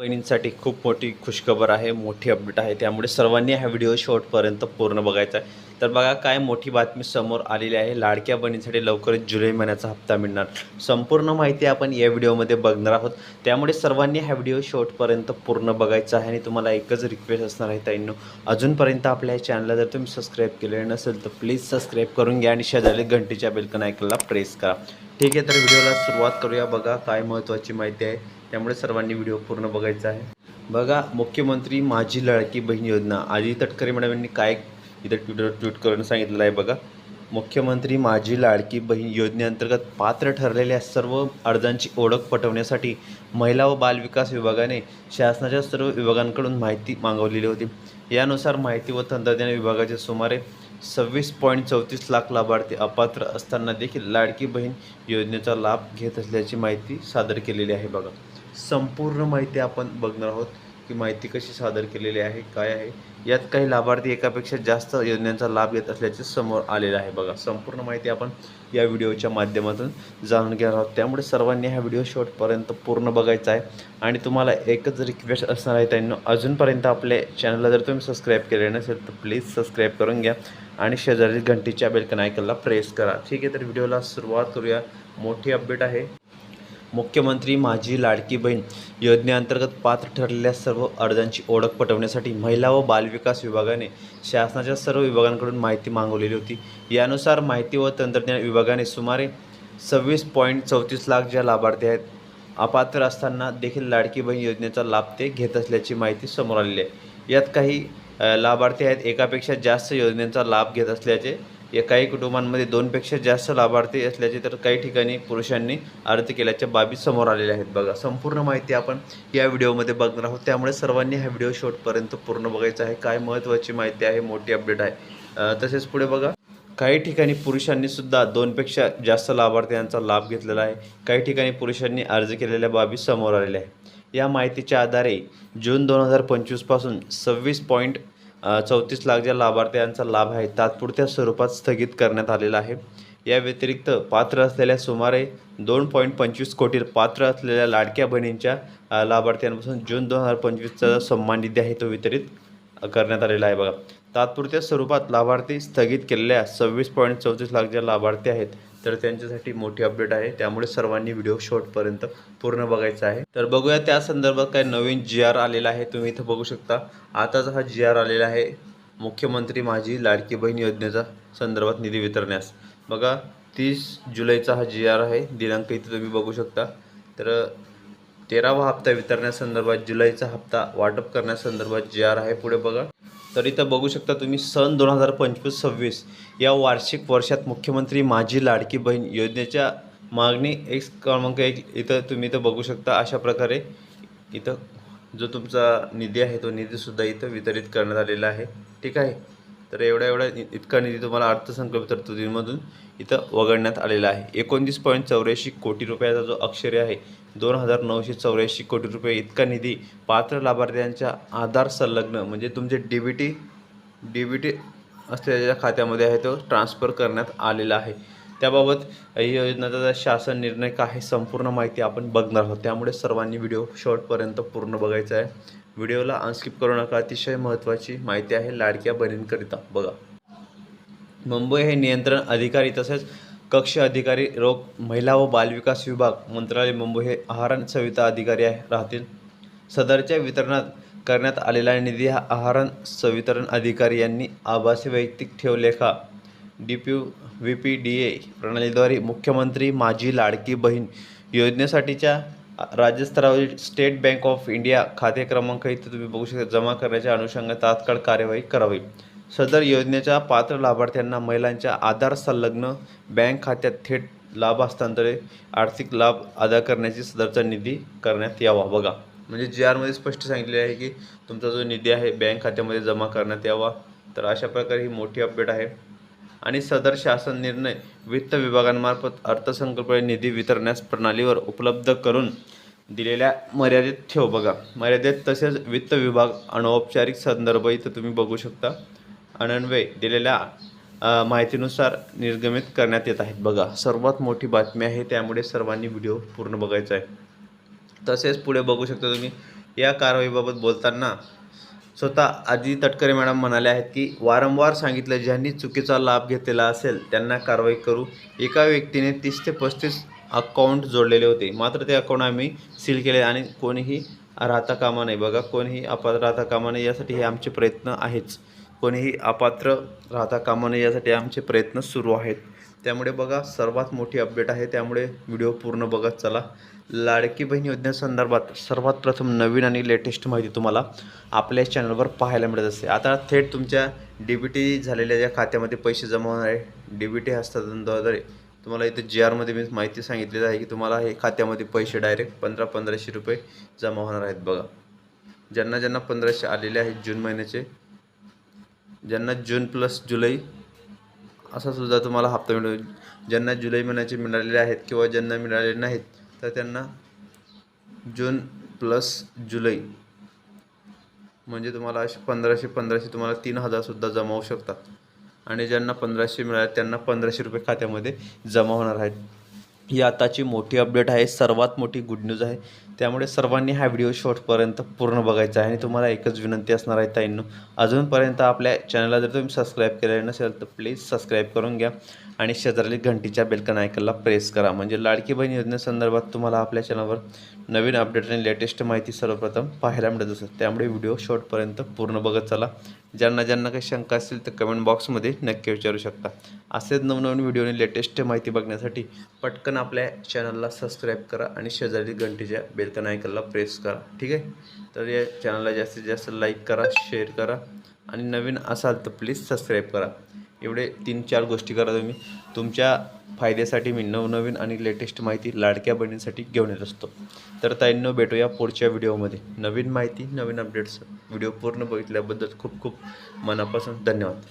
बहिणींसाठी खूप मोठी खुशखबर आहे मोठी अपडेट आहे. त्यामुळे सर्वांनी हा व्हिडिओ शेवटपर्यंत पूर्ण बघायचा आहे. तर बघा काय मोठी बातमी समोर आलेली आहे. लाडक्या बहिणींसाठी लवकरच जुलै महिन्याचा हप्ता मिळणार. संपूर्ण माहिती आपण या व्हिडिओमध्ये बघणार आहोत. त्यामुळे सर्वांनी हा व्हिडिओ शेवटपर्यंत पूर्ण बघायचा आहे. आणि तुम्हाला एकच रिक्वेस्ट असणार आहे ताईंनो. अजूनपर्यंत आपल्या या चॅनलला जर तुम्ही सबस्क्राईब केलेलं नसेल तर प्लीज सबस्क्राईब करून घ्या. आणि शेजारी घंटीच्या बेलकन ऐकायला प्रेस करा. ठीक आहे तर व्हिडिओला सुरुवात करूया. बघा काय महत्त्वाची माहिती आहे. त्यामुळे सर्वांनी व्हिडिओ पूर्ण बघायचा आहे. बघा मुख्यमंत्री माझी लाडकी बहीण योजना. आजी तटकरे मॅडम यांनी काय इथं ट्विटर ट्विट करून सांगितलेलं आहे बघा. मुख्यमंत्री माझी लाडकी बहीण योजनेअंतर्गत पात्र ठरलेल्या सर्व अर्जांची ओळख पटवण्यासाठी महिला व बालविकास विभागाने शासनाच्या सर्व विभागांकडून माहिती मागवलेली होती. यानुसार माहिती व तंत्रज्ञान विभागाचे सुमारे सव्वीस पॉईंट चौतीस लाख लाभार्थी अपात्र असताना देखील लाडकी बहीण योजनेचा लाभ घेत असल्याची माहिती सादर केलेली आहे बघा. संपूर्ण माहिती आपण बघणार आहोत. की माहिती कशी सादर केलेली आहे काय आहे? यात काही लाभार्थी एकापेक्षा जास्त योजनांचा लाभ घेत असल्याचे समोर आलेलं आहे. बघा संपूर्ण माहिती आपण या व्हिडिओच्या माध्यमातून जाणून घेणार आहोत. त्यामुळे सर्वांनी हा व्हिडिओ शेवटपर्यंत पूर्ण बघायचा आहे. आणि तुम्हाला एकच रिक्वेस्ट असणार आहे त्यांना अजूनपर्यंत आपल्या चॅनलला जर तुम्ही सबस्क्राईब केले नसेल तर प्लीज सबस्क्राईब करून घ्या. आणि शेजारी घंटीच्या बेलकन आयकनला प्रेस करा. ठीक आहे तर व्हिडिओला सुरुवात करूया. मोठी अपडेट आहे. मुख्यमंत्री माझी लाडकी बहीण योजनेअंतर्गत पात्र ठरलेल्या सर्व अर्जांची ओळख पटवण्यासाठी महिला व बालविकास विभागाने शासनाच्या सर्व विभागांकडून माहिती मागवलेली होती. यानुसार माहिती व तंत्रज्ञान विभागाने सुमारे सव्वीस पॉईंट चौतीस लाख ज्या लाभार्थी आहेत अपात्र असताना देखील लाडकी बहीण योजनेचा लाभ ते घेत असल्याची माहिती समोर आलेली आहे. यात काही लाभार्थी आहेत एकापेक्षा जास्त योजनेचा लाभ घेत असल्याचे या काही कुटुंबांमध्ये दोनपेक्षा जास्त लाभार्थी असल्याचे तर काही ठिकाणी पुरुषांनी अर्ज केल्याच्या बाबी समोर आलेल्या आहेत. बघा संपूर्ण माहिती आपण या व्हिडिओमध्ये बघणार आहोत. त्यामुळे सर्वांनी हा व्हिडिओ शेवटपर्यंत पूर्ण बघायचा आहे. काय महत्त्वाची माहिती आहे मोठी अपडेट आहे. तसेच पुढे बघा काही ठिकाणी पुरुषांनी सुद्धा दोनपेक्षा जास्त लाभार्थ्यांचा लाभ घेतलेला आहे. काही ठिकाणी पुरुषांनी अर्ज केलेल्या बाबी समोर आलेल्या आहे या माहितीच्या आधारे जून दोन हजार पंचवीसपासून सव्वीस पॉईंट चौतीस लाख ज्या लाभार्थ्यांचा लाभ आहे तात्पुरत्या स्वरूपात स्थगित करण्यात आलेला आहे. या व्यतिरिक्त पात्र असलेल्या सुमारे दोन पॉईंट पंचवीस कोटी पात्र असलेल्या लाडक्या बहिणींच्या लाभार्थ्यांपासून जून दोन हजार पंचवीसचा जो सन्मान निधी आहे तो वितरित करण्यात आलेला आहे बघा. तात्पुरत्या स्वरूपात लाभार्थी स्थगित केलेल्या सव्वीस पॉईंट चौतीस लाख ज्या लाभार्थी आहेत तर त्यांच्यासाठी मोठी अपडेट आहे. त्यामुळे सर्वांनी व्हिडिओ शॉर्टपर्यंत पूर्ण बघायचा आहे. तर बघूया त्या संदर्भात काय नवीन जी आर आलेला आहे. तुम्ही इथं बघू शकता. आताच हा जी आर आलेला आहे. मुख्यमंत्री माझी लाडकी बहीण योजनेचा संदर्भात निधी वितरण्यास. बघा तीस जुलैचा हा जी आर आहे. दिनांक इथं तुम्ही बघू शकता. तर तेरावा हप्ता वितरण्यासंदर्भात जुलैचा हप्ता वाटप करण्यासंदर्भात जे आर आहे पुढे बघा. तर इथं बघू शकता तुम्ही सन दोन हजार पंचवीस सव्वीस या वार्षिक वर्षात मुख्यमंत्री माझी लाडकी बहीण योजनेच्या मागणी एक क्रमांक एक इथं तुम्ही इथं बघू शकता अशा प्रकारे इथं जो तुमचा निधी आहे तो निधीसुद्धा इथं वितरित करण्यात आलेला आहे. ठीक आहे? तर एवढा एवढा इतका निधी तुम्हाला अर्थसंकल्प तरतुदीमधून इथं वगळण्यात आलेला आहे. एकोणतीस पॉईंट चौऱ्याऐंशी कोटी रुपयाचा जो अक्षरे आहे दोन हजार नऊशे चौऱ्याऐंशी कोटी रुपये इतका निधी पात्र लाभार्थ्यांच्या आधार संलग्न म्हणजे तुमचे D B T D B T असलेल्या खात्यामध्ये आहे तो ट्रान्स्फर करण्यात आलेला आहे. त्याबाबत ही योजनेचा जो शासन निर्णय काय आहे संपूर्ण माहिती आपण बघणार आहोत. त्यामुळे सर्वांनी व्हिडिओ शॉर्टपर्यंत पूर्ण बघायचा आहे. व्हिडिओला अनस्किप करू नका. अतिशय महत्त्वाची माहिती आहे लाडक्या बहिणींकरिता. बघा. मुंबई हे नियंत्रण अधिकारी तसेच कक्ष अधिकारी रोग महिला व बालविकास विभाग मंत्रालय मुंबई हे आहार संहिता सविता अधिकारी आहे राहतील. सदरच्या वितरणात करण्यात आलेला निधी हा आहार संवितरण सवितरण अधिकारी यांनी आभासी वैयक्तिक ठेवलेखा. D P V P D A प्रणालीद्वारे मुख्यमंत्री माझी लाडकी बहीण योजनेसाठीच्या राज्यस्तरावरील स्टेट बँक ऑफ इंडिया खाते क्रमांक इथे तुम्ही बघू शकता जमा करण्याच्या अनुषंगाने तात्काळ कार्यवाही करावी. सदर योजनेच्या पात्र लाभार्थ्यांना महिलांच्या आधार संलग्न बँक खात्यात थेट लाभ हस्तांतरित आर्थिक लाभ अदा करण्याची सदरचा निधी करण्यात यावा. बघा म्हणजे जी आरमध्ये स्पष्ट सांगितले आहे की तुमचा जो निधी आहे बँक खात्यामध्ये जमा करण्यात यावा. तर अशा प्रकारे ही मोठी अपडेट आहे. आणि सदर शासन निर्णय वित्त विभागांमार्फत अर्थसंकल्प निधी वितरण्यास प्रणालीवर उपलब्ध करून दिलेल्या मर्यादित ठेव बघा. मर्यादेत तसेच वित्त विभाग अनौपचारिक संदर्भ इथं तुम्ही बघू शकता. अनन्वय दिलेल्या माहितीनुसार निर्गमित करण्यात येत आहेत. बघा सर्वात मोठी बातमी आहे त्यामुळे सर्वांनी व्हिडिओ पूर्ण बघायचा आहे. तसेच पुढे बघू शकता तुम्ही. या कारवाईबाबत बोलताना स्वतः आजी तटकरे मॅडम म्हणाले आहेत की वारंवार सांगितलं ज्यांनी चुकीचा लाभ घेतलेला असेल त्यांना कारवाई करू. एका व्यक्तीने तीस ते पस्तीस अकाउंट जोडलेले होते. मात्र ते अकाउंट आम्ही सील केले आणि कोणीही राहता कामा नाही बघा कोणीही अपात्र राहता कामा नाही यासाठी हे आमचे प्रयत्न आहेच. कोणीही अपात्र राहता कामा नये यासाठी आमचे प्रयत्न सुरू आहेत. त्यामुळे बघा सर्वात मोठी अपडेट आहे. त्यामुळे व्हिडिओ पूर्ण बघत चला. लाडकी बहीण योजनेसंदर्भात सर्वात प्रथम नवीन आणि लेटेस्ट माहिती तुम्हाला आपल्या चॅनलवर पाहायला मिळत असते. आता थेट तुमच्या डी बी टी झालेल्या ज्या खात्यामध्ये पैसे जमा होणार आहे डी बी टी हस्तांतरणाद्वारे तुम्हाला इथे जी आरमध्ये मी माहिती सांगितलेली आहे की तुम्हाला हे खात्यामध्ये पैसे डायरेक्ट पंधरा पंधराशे रुपये जमा होणार आहेत बघा. ज्यांना ज्यांना पंधराशे आलेले आहेत जून महिन्याचे ज्यांना जून प्लस जुलै असा सुद्धा तुम्हाला हप्ता मिळू ज्यांना जुलै महिन्याचे मिळालेले आहेत किंवा ज्यांना मिळालेले नाहीत तर त्यांना जून प्लस जुलै म्हणजे तुम्हाला असे पंधराशे पंधराशे तुम्हाला तीन हजारसुद्धा जमा होऊ शकतात. आणि ज्यांना पंधराशे मिळाले त्यांना पंधराशे रुपये खात्यामध्ये जमा होणार आहेत. ही आताची मोठी अपडेट आहे. सर्वात मोठी गुड न्यूज आहे. त्यामुळे सर्वांनी हा व्हिडिओ शॉर्टपर्यंत पूर्ण बघायचा आहे. आणि तुम्हाला एकच विनंती असणार आहे ताईंनो अजूनपर्यंत आपल्या चॅनलला जर तुम्ही सबस्क्राईब केलेलं नसेल तर प्लीज सबस्क्राईब करून घ्या. आणि शेजारी घंटीच्या बेलकन आयकनला प्रेस करा. म्हणजे लाडकी बहीण योजनेसंदर्भात तुम्हाला आपल्या चॅनलवर नवीन अपडेट आणि लेटेस्ट माहिती सर्वप्रथम पाहायला मिळत असते. त्यामुळे व्हिडिओ शॉर्टपर्यंत पूर्ण बघत चला. ज्यांना ज्यांना काही शंका असतील तर कमेंट बॉक्समध्ये नक्की विचारू शकता. असेच नवनवीन व्हिडिओ आणि लेटेस्ट माहिती बघण्यासाठी पटकन आपल्या चॅनलला सबस्क्राईब करा आणि शेजारी घंटीच्या बेल बेलकन आयकनला प्रेस करा ठीक आहे? तर या चॅनलला जास्तीत जास्त लाईक करा शेअर करा आणि नवीन असाल तर प्लीज सबस्क्राईब करा. एवढे तीन चार गोष्टी करा तुम्ही. तुमच्या फायद्यासाठी मी नवनवीन आणि लेटेस्ट माहिती लाडक्या बहिणींसाठी घेऊन येत असतो. तर ताईंनो भेटूया पुढच्या व्हिडिओमध्ये नवीन माहिती नवीन अपडेट्स व्हिडिओ पूर्ण बघितल्याबद्दल खूप खूप मनापासून धन्यवाद.